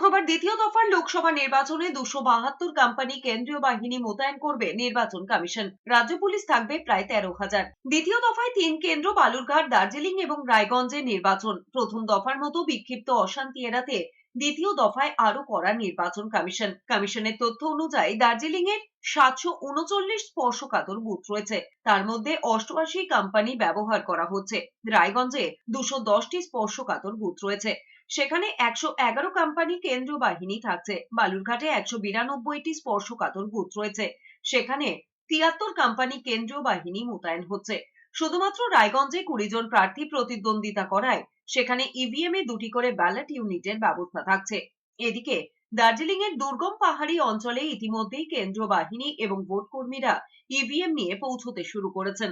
দ্বিতীয় দফার লোকসভা নির্বাচনে দুশো বাহাত্তর কোম্পানি কেন্দ্রীয় বাহিনী মোতায়েন করবে নির্বাচন কমিশন। রাজ্য পুলিশ থাকবে প্রায় তেরো হাজার। দ্বিতীয় দফায় তিন কেন্দ্র বালুরঘাট, দার্জিলিং এবং রায়গঞ্জে নির্বাচন। প্রথম দফার মতো বিক্ষিপ্ত অশান্তি এড়াতে দ্বিতীয় দফায় আরও করা নির্বাচন কমিশন। কমিশনের তথ্য অনুযায়ী দার্জিলিং এর সাতশো উনচল্লিশ স্পর্শকাতর বুথ রয়েছে। তার মধ্যে অষ্টআশি কোম্পানি ব্যবহার করা হচ্ছে। রায়গঞ্জে দুশো দশটি স্পর্শকাতর বুথ রয়েছে। সেখানে একশো এগারো কোম্পানি কেন্দ্রীয় বাহিনী থাকছে। বালুরঘাটে একশো বিরানব্বইটি স্পর্শকাতর বুথ রয়েছে। সেখানে তিয়াত্তর কোম্পানি কেন্দ্রীয় বাহিনী মোতায়েন হচ্ছে। শুধুমাত্র রায়গঞ্জে কুড়ি জন প্রার্থী প্রতিদ্বন্দ্বিতা করায় সেখানে ইভিএম এ দুটি করে ব্যালট ইউনিটের ব্যবস্থা থাকছে। এদিকে দার্জিলিং এর দুর্গম পাহাড়ি অঞ্চলে ইতিমধ্যেই কেন্দ্রীয় বাহিনী এবং ভোট কর্মীরা ইভিএম নিয়ে পৌঁছতে শুরু করেছেন।